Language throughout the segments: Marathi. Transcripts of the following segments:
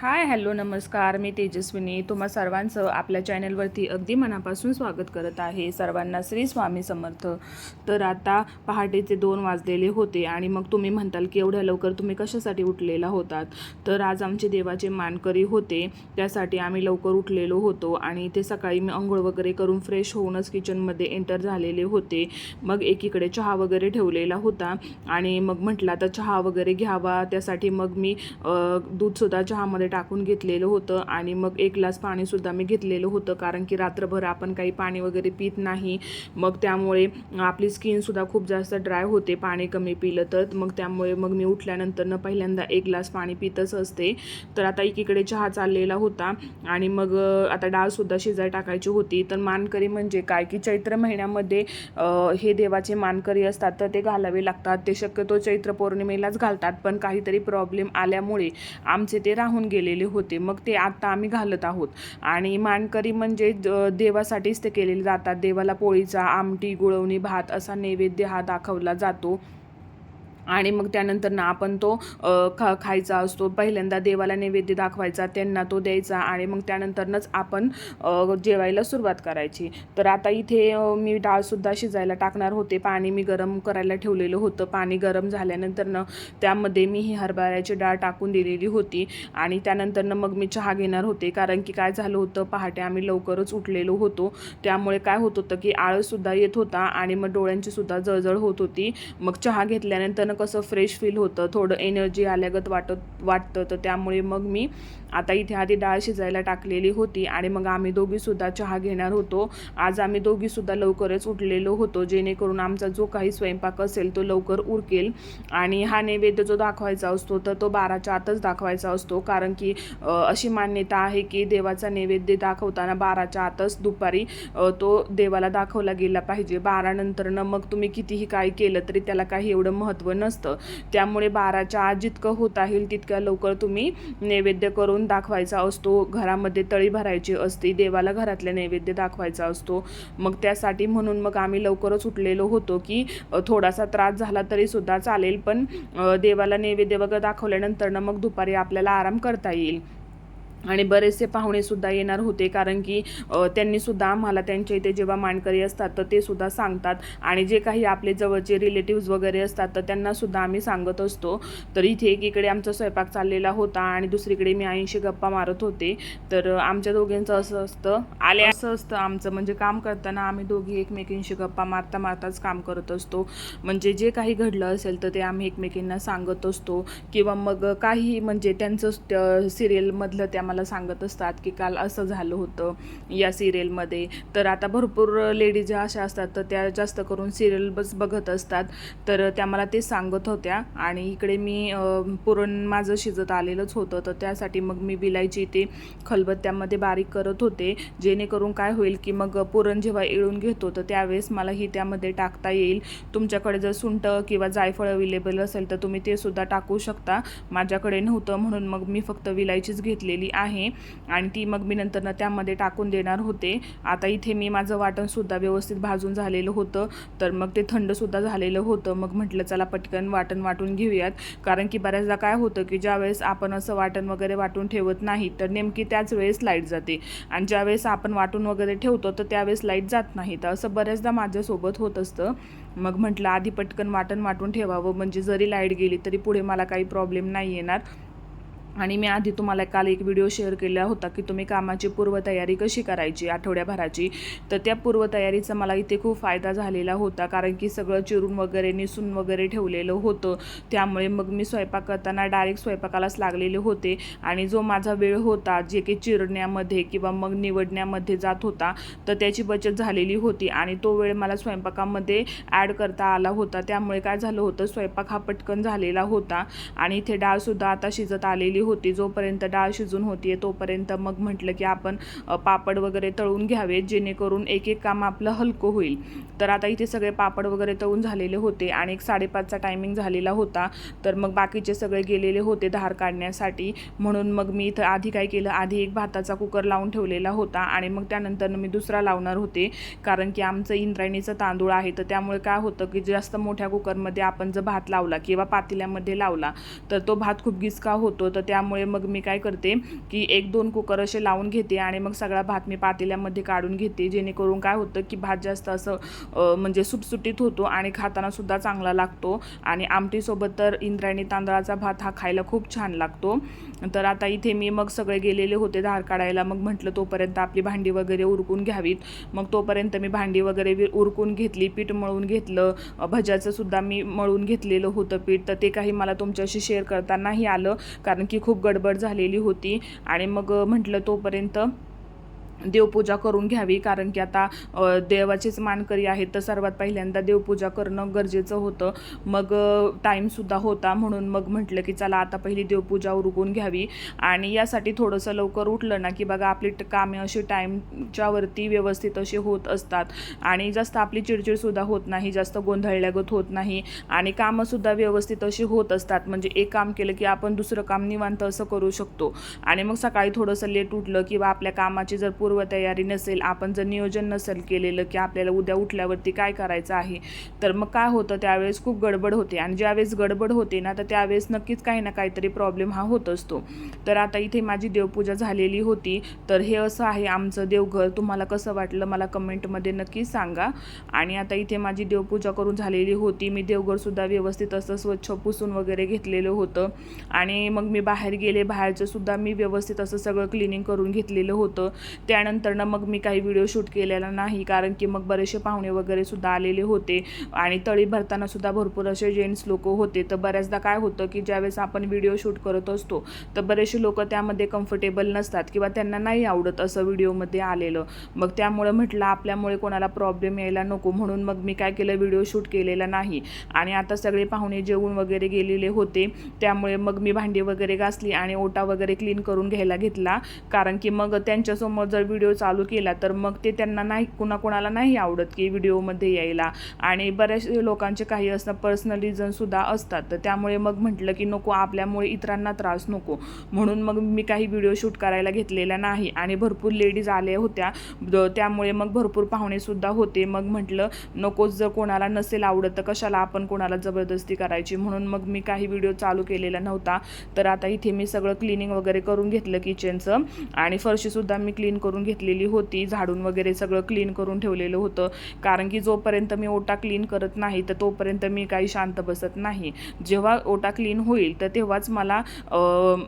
हाय हॅलो नमस्कार. मी तेजस्विनी. तुम्हा सर्वांचं आपल्या चॅनलवरती अगदी मनापासून स्वागत करत आहे. सर्वांना श्री स्वामी समर्थ. तर आता पहाटेचे दोन वाजलेले होते आणि मग तुम्ही म्हणताल की एवढ्या लवकर तुम्ही कशासाठी उठलेला होतात? तर आज आमचे देवाचे मानकरी होते. त्यासाठी आम्ही लवकर उठलेलो होतो आणि ते सकाळी मी अंघोळ वगैरे करून फ्रेश होऊनच किचनमध्ये एंटर झालेले होते. मग एकीकडे चहा वगैरे ठेवलेला होता आणि मग म्हटलं आता चहा वगैरे घ्यावा. त्यासाठी मग मी दूधसुद्धा चहामध्ये टाकून घेतलेलं होतं आणि मग एक ग्लास पाणीसुद्धा मी घेतलेलं होतं कारण की रात्रभर आपण काही पाणी वगैरे पित नाही. मग त्यामुळे आपली स्किनसुद्धा खूप जास्त ड्राय होते पाणी कमी पिलं तर. मग त्यामुळे मग मी उठल्यानंतर न पहिल्यांदा एक ग्लास पाणी पितच असते. तर आता एकीकडे चहा चाललेला होता आणि मग आता डाळसुद्धा शिजाय टाकायची होती. तर मानकरी म्हणजे काय की चैत्र महिन्यामध्ये हे देवाचे मानकरी असतात तर ते घालावे लागतात. ते शक्यतो चैत्र पौर्णिमेलाच घालतात पण काहीतरी प्रॉब्लेम आल्यामुळे आमचे ते राहून गेले. केलेले होते. मग ते आत्ता आम्ही घालत आहोत. आणि मानकरी म्हणजे देवासाठीच ते केलेले जातात. देवाला पोळीचा आमटी गुळवणी भात असा नैवेद्य हा दाखवला जातो. आणि मग त्यानंतर ना आपण तो खा खायचा असतो. पहिल्यांदा देवाला नैवेद्य दाखवायचा त्यांना तो द्यायचा आणि मग त्यानंतरनंच आपण जेवायला सुरुवात करायची. तर आता इथे मी डाळसुद्धा शिजायला टाकणार होते. पाणी मी गरम करायला ठेवलेलं होतं. पाणी गरम झाल्यानंतरनं त्यामध्ये मी ही हरभऱ्याची डाळ टाकून दिलेली होती आणि त्यानंतरनं मग मी चहा घेणार होते. कारण की काय झालं होतं पहाटे आम्ही लवकरच उठलेलो होतो. त्यामुळे काय होत होतं की आळसुद्धा येत होता आणि मग डोळ्यांची सुद्धा जळजळ होत होती. मग चहा घेतल्यानंतर कसं फ्रेश फील होतं थोडं एनर्जी आल्यागत वाटत वाटतं. तर त्यामुळे मग मी आता इथे आधी डाळ शिजायला टाकलेली होती आणि मग आम्ही दोघीसुद्धा चहा घेणार होतो. आज आम्ही दोघीसुद्धा लवकरच उठलेलो होतो जेणेकरून आमचा जो काही स्वयंपाक असेल तो लवकर उरकेल. आणि हा नैवेद्य जो दाखवायचा असतो तर तो बाराच्या आतच दाखवायचा असतो. कारण की अशी मान्यता आहे की देवाचा नैवेद्य दाखवताना बाराच्या आतच दुपारी तो देवाला दाखवला गेला पाहिजे. बारानंतरनं मग तुम्ही कितीही काय केलं तरी त्याला काही एवढं महत्त्व नसतं. त्यामुळे बाराच्या आत जितकं होत आहे तितक्या लवकर तुम्ही नैवेद्य करून दाखवायचा असतो. घरामध्ये तळी भरायची असते देवाला घरातले नैवेद्य दाखवायचा असतो. मग त्यासाठी म्हणून मग आम्ही लवकरच उठलेलो होतो की थोडासा त्रास झाला तरी सुद्धा चालेल. पण देवाला नैवेद्य वगैरे दाखवल्यानंतर मग दुपारी आपल्याला आराम करता येईल. आणि बरेचसे पाहुणेसुद्धा येणार होते कारण की त्यांनीसुद्धा आम्हाला त्यांच्या इथे जेव्हा मांडकरी असतात तर ते सुद्धा सांगतात. आणि जे काही आपले जवळचे रिलेटिव्ज वगैरे असतात तर त्यांनासुद्धा आम्ही सांगत असतो. तर इथे एकीकडे आमचा स्वयंपाक चाललेला होता आणि दुसरीकडे मी आईंशी गप्पा मारत होते. तर आमच्या दोघींचं असं असतं आले असं असतं आमचं. म्हणजे काम करताना आम्ही दोघी एकमेकींशी गप्पा मारता मारताच काम करत असतो. म्हणजे जे काही घडलं असेल तर ते आम्ही एकमेकींना सांगत असतो. किंवा मग काही म्हणजे त्यांचं सिरियलमधलं त्या मला सांगत असतात की काल असं झालं होतं या सिरियलमध्ये. तर आता भरपूर लेडीज ज्या अशा असतात तर त्या जास्त करून सिरियल बस बघत असतात. तर त्या मला ते सांगत होत्या. आणि इकडे मी पुरण माझं शिजत आलेलंच होतं. तर त्यासाठी मग मी बिलायची ते खलबत्त्यामध्ये बारीक करत होते. जेणेकरून काय होईल की मग पुरण जेव्हा येळून घेतो तर त्यावेळेस मला ही त्यामध्ये टाकता येईल. तुमच्याकडे जर सुंट किंवा जायफळ अवेलेबल असेल तर तुम्ही ते सुद्धा टाकू शकता. माझ्याकडे नव्हतं म्हणून मग मी फक्त विलायचीच घेतलेली आहे. आणि ती मग मी नंतरनं त्यामध्ये टाकून देणार होते. आता इथे मी माझं वाटणसुद्धा व्यवस्थित भाजून झालेलं होतं. तर मग ते थंडसुद्धा झालेलं होतं. मग म्हटलं चला पटकन वाटण वाटून घेऊयात. कारण की बऱ्याचदा काय होतं की ज्यावेळेस आपण असं वाटण वगैरे वाटून ठेवत नाही तर नेमकी त्याच वेळेस लाइट जाते. आणि ज्यावेळेस आपण वाटून वगैरे ठेवतो तर त्यावेळेस लाइट जात नाही. तर असं बऱ्याचदा माझ्यासोबत होत असतं. मग म्हटलं आधी पटकन वाटण वाटून ठेवावं. म्हणजे जरी लाइट गेली तरी पुढे मला काही प्रॉब्लेम नाही येणार. आणि मी आधी तुम्हाला काल एक व्हिडिओ शेअर केला होता की तुम्ही कामाची पूर्वतयारी कशी करायची आठवड्याभराची. तर त्या पूर्वतयारीचा मला इथे खूप फायदा झालेला होता कारण की सगळं चिरून वगैरे निसून वगैरे ठेवलेलं होतं. त्यामुळे मग मी स्वयंपाक करताना डायरेक्ट स्वयंपाकालाच लागलेले होते. आणि जो माझा वेळ होता जे की चिरण्यामध्ये किंवा मग निवडण्यामध्ये जात होता तर त्याची बचत झालेली होती. आणि तो वेळ मला स्वयंपाकामध्ये ॲड करता आला होता. त्यामुळे काय झालं होतं स्वयंपाक हा पटकन झालेला होता. आणि इथे डाळसुद्धा आता शिजत आलेली होती जोपर्यंत डाळ शिजून होती आहे तोपर्यंत मग म्हटलं की आपण पापड वगैरे तळून घ्यावेत जेणेकरून एक एक काम आपलं हलकं होईल. तर आता इथे सगळे पापड वगैरे तळून झालेले होते आणि एक साडेपाचचा टायमिंग झालेला होता. तर मग बाकीचे सगळे गेलेले होते धार काढण्यासाठी. म्हणून मग मी इथं आधी काय केलं आधी एक भाताचा कुकर लावून ठेवलेला होता आणि मग त्यानंतर मी दुसरा लावणार होते. कारण की आमचं इंद्रायणीचं तांदूळ आहे तर त्यामुळे काय होतं की जास्त मोठ्या कुकरमध्ये आपण जर भात लावला किंवा पातेल्यामध्ये लावला तर तो भात खूप गिचका होतो. तर त्या त्यामुळे मग मी काय करते की एक दोन कुकर असे लावून घेते आणि मग सगळा भात मी पातेल्यामध्ये काढून घेते. जेणेकरून काय होतं की भात जास्त असं म्हणजे सुटसुटीत होतो आणि खाताना सुद्धा चांगला लागतो. आणि आमटीसोबत तर इंद्रायणी तांदळाचा भात हा खायला खूप छान लागतो. तर आता इथे मी मग सगळे गेलेले होते धार काढायला. मग म्हटलं तोपर्यंत आपली भांडी वगैरे उरकून घ्यावीत. मग तोपर्यंत मी भांडी वगैरे वि- उरकून घेतली पीठ मळून घेतलं. भज्याचं सुद्धा मी मळून घेतलेलं होतं पीठ. तर ते काही मला तुमच्याशी शेअर करतानाही आलं. कारण की खूप गडबड झालेली होती. आणि मग म्हटलं तोपर्यंत देवपूजा करून घ्यावी. कारण की आता देवाचेच मानकरी आहेत तर सर्वात पहिल्यांदा देवपूजा करणं गरजेचं होतं. मग टाईमसुद्धा होता म्हणून मग म्हटलं की चला आता पहिली देवपूजा उरुगून घ्यावी. आणि यासाठी थोडंसं लवकर उठलं ना की बघा आपली कामे अशी टाईमच्यावरती व्यवस्थित अशी होत असतात. आणि जास्त आपली चिडचिडसुद्धा होत नाही जास्त गोंधळल्यागत होत नाही. आणि कामंसुद्धा व्यवस्थित अशी होत असतात. म्हणजे एक काम केलं की आपण दुसरं काम निवांत असं करू शकतो. आणि मग सकाळी थोडंसं लेट उठलं किंवा आपल्या कामाची जर पूर्वतयारी नसेल आपण जर नियोजन नसेल केलेलं की आपल्याला उद्या उठल्यावरती काय करायचं आहे तर मग काय होतं? त्यावेळेस खूप गडबड होते आणि ज्यावेळेस गडबड होते ना तर त्यावेळेस नक्कीच काही ना काहीतरी प्रॉब्लेम हा होत असतो. तर आता इथे माझी देवपूजा झालेली होती तर हे असं आहे आमचं देवघर. तुम्हाला कसं वाटलं मला कमेंटमध्ये नक्की सांगा. आणि आता इथे माझी देवपूजा करून झालेली होती. मी देवघरसुद्धा व्यवस्थित असं स्वच्छ पुसून वगैरे घेतलेलं होतं. आणि मग मी बाहेर गेले बाहेरचंसुद्धा मी व्यवस्थित असं सगळं क्लिनिंग करून घेतलेलं होतं. त्या त्यानंतरनं मग मी काही व्हिडिओ शूट केलेला नाही कारण की मग बरेचसे पाहुणे वगैरे सुद्धा आलेले होते आणि तळी भरताना सुद्धा भरपूर असे जेंट्स लोक होते. तर बऱ्याचदा काय होतं की ज्यावेळेस आपण व्हिडिओ शूट करत असतो तर बरेचसे लोक त्यामध्ये कम्फर्टेबल नसतात किंवा त्यांना नाही आवडत असं व्हिडिओमध्ये आलेलं. मग त्यामुळे म्हटलं आपल्यामुळे कोणाला प्रॉब्लेम यायला नको म्हणून मग मी काय केलं व्हिडिओ शूट केलेला नाही. आणि आता सगळे पाहुणे जेवून वगैरे गेलेले होते त्यामुळे मग मी भांडी वगैरे घासली आणि ओटा वगैरे क्लीन करून घ्यायला घेतला. कारण की मग त्यांच्यासमोर जर व्हिडिओ चालू केला तर मग ते त्यांना नाही कुणाकुणाला नाही आवडत की व्हिडिओमध्ये यायला. आणि बऱ्याच लोकांचे काही असणं पर्सनल रिझनसुद्धा असतात. तर त्यामुळे मग म्हटलं की नको आपल्यामुळे इतरांना त्रास नको. म्हणून मग मी काही व्हिडिओ शूट करायला घेतलेला नाही. आणि भरपूर लेडीज आल्या होत्या. त्यामुळे मग भरपूर पाहुणेसुद्धा होते. मग म्हटलं नकोच जर कोणाला नसेल आवडत तर कशाला आपण कोणाला जबरदस्ती करायची? म्हणून मग मी काही व्हिडिओ चालू केलेला नव्हता. तर आता इथे मी सगळं क्लिनिंग वगैरे करून घेतलं किचनचं आणि फरशीसुद्धा मी क्लीन करून घेतलेली होती. झाडून वगैरे सगळं क्लीन करून ठेवलेलं होतं. कारण की जोपर्यंत मी ओटा क्लीन करत नाही तर तोपर्यंत मी काही शांत बसत नाही. जेव्हा ओटा क्लीन होईल तर तेव्हाच मला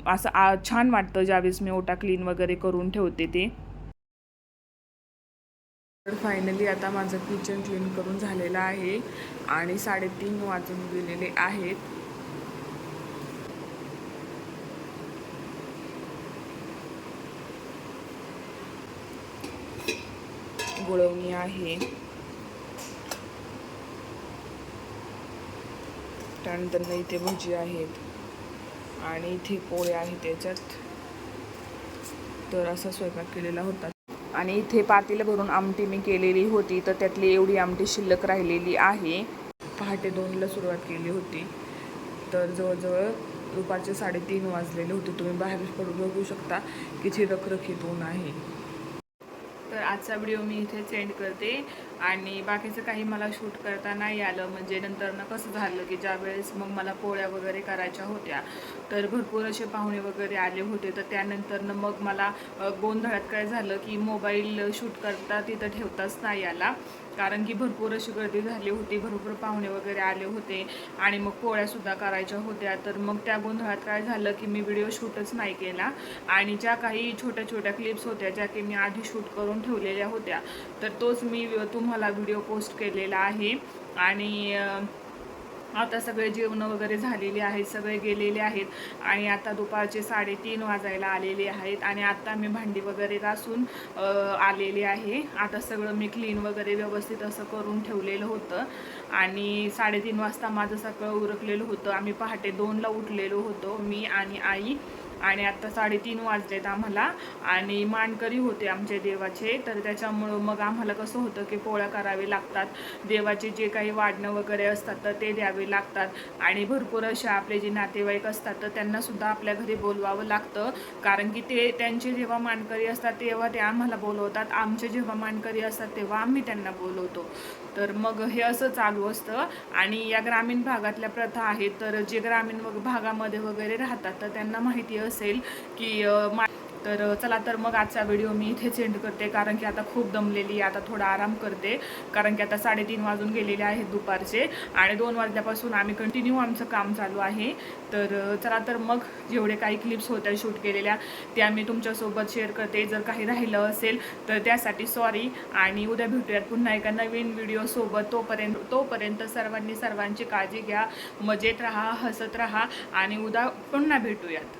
असं आ- छान वाटतं ज्यावेळेस मी ओटा क्लीन वगैरे करून ठेवते ते. तर फायनली आता माझं किचन क्लीन करून झालेलं आहे. आणि साडेतीन वाजून गेलेले आहेत. गुळवणी आहे. त्यानंतर इथे भजी आहेत. आणि इथे पोळे आहेत त्याच्यात. तर असा स्वयंपाक केलेला होता. आणि इथे पातेलं भरून आमटी मी केलेली होती. तर त्यातली एवढी आमटी शिल्लक राहिलेली आहे. पहाटे दोनला सुरुवात केली होती. तर जवळजवळ दुपारचे साडेतीन वाजलेले होते. तुम्ही बाहेर पडून बघू शकता किती रखरखीत ऊन आहे. तर आजचा व्हिडिओ मी इथेच एंड करते. आणि बाकीचं काही मला शूट करता नाही आलं म्हणजे नंतर ना कसं झालं की ज्या वेळेस मग मला पोळ्या वगैरे करायच्या होत्या तर भरपूर असे पाहुणे वगैरे आले होते. तर त्यानंतरनं मग मला गोंधळात काय झालं की मोबाईल शूट करता तिथं ठेवताच नाही आला. कारण की भरपूर अशी गर्दी झाली होती भरपूर पाहुणे वगैरे आले होते आणि मग पोळ्यासुद्धा करायच्या होत्या. तर मग त्या गोंधळात काय झालं की मी व्हिडिओ शूटच नाही केला. आणि ज्या काही छोट्या छोट्या क्लिप्स होत्या ज्या की मी आधी शूट करून ठेवलेल्या होत्या. तर तोच मी तुम्हाला व्हिडिओ पोस्ट केलेला आहे. आणि आता सगळे जेवणं वगैरे झालेले आहेत सगळे गेलेले आहेत. आणि आता दुपारचे साडेतीन वाजायला आलेले आहेत. आणि आता मी भांडी वगैरे घासून आलेली आलेले आहे. आता सगळं मी क्लीन वगैरे व्यवस्थित असं करून ठेवलेलं होतं. आणि साडेतीन वाजता माझं सगळं उरकलेलं होतं. आम्ही पहाटे दोनला उठलेलो होतो मी आणि आई. आणि आत्ता साडेतीन वाजलेत आम्हाला. आणि मानकरी होते आमचे देवाचे तर त्याच्यामुळं मग आम्हाला कसं होतं की पोळ्या करावे लागतात. देवाचे जे काही वाढणं वगैरे असतात तर ते द्यावे लागतात. आणि भरपूर असे आपले जे नातेवाईक असतात तर त्यांनासुद्धा आपल्या घरी बोलवावं लागतं. कारण की ते त्यांचे जेव्हा मानकरी असतात तेव्हा ते आम्हाला बोलवतात. आमचे जेव्हा मानकरी असतात तेव्हा आम्ही त्यांना बोलवतो. तर मग हे असं चालू असतं. आणि या ग्रामीण भागातल्या प्रथा आहेत तर जे ग्रामीण भागामध्ये वगैरे राहतात तर त्यांना माहिती असेल की मा तर चला तर मग आजचा व्हिडिओ मी इथे सेंड करते. कारण की आता खूप दमलेली आहे. आता थोडा आराम करते. कारण की आता साडेतीन वाजून गेलेले आहेत दुपारचे आणि दोन वाजल्यापासून आम्ही कंटिन्यू आमचं काम चालू आहे. तर चला तर मग जेवढे काही क्लिप्स होत्या शूट केलेल्या त्या मी तुमच्यासोबत शेअर करते. जर काही राहिलं असेल तर त्यासाठी सॉरी आणि उद्या भेटूयात पुन्हा एका नवीन व्हिडिओसोबत तोपर्यंत तोपर्यंत सर्वांनी सर्वांची काळजी घ्या. मजेत राहा हसत राहा. आणि उद्या पुन्हा भेटूयात.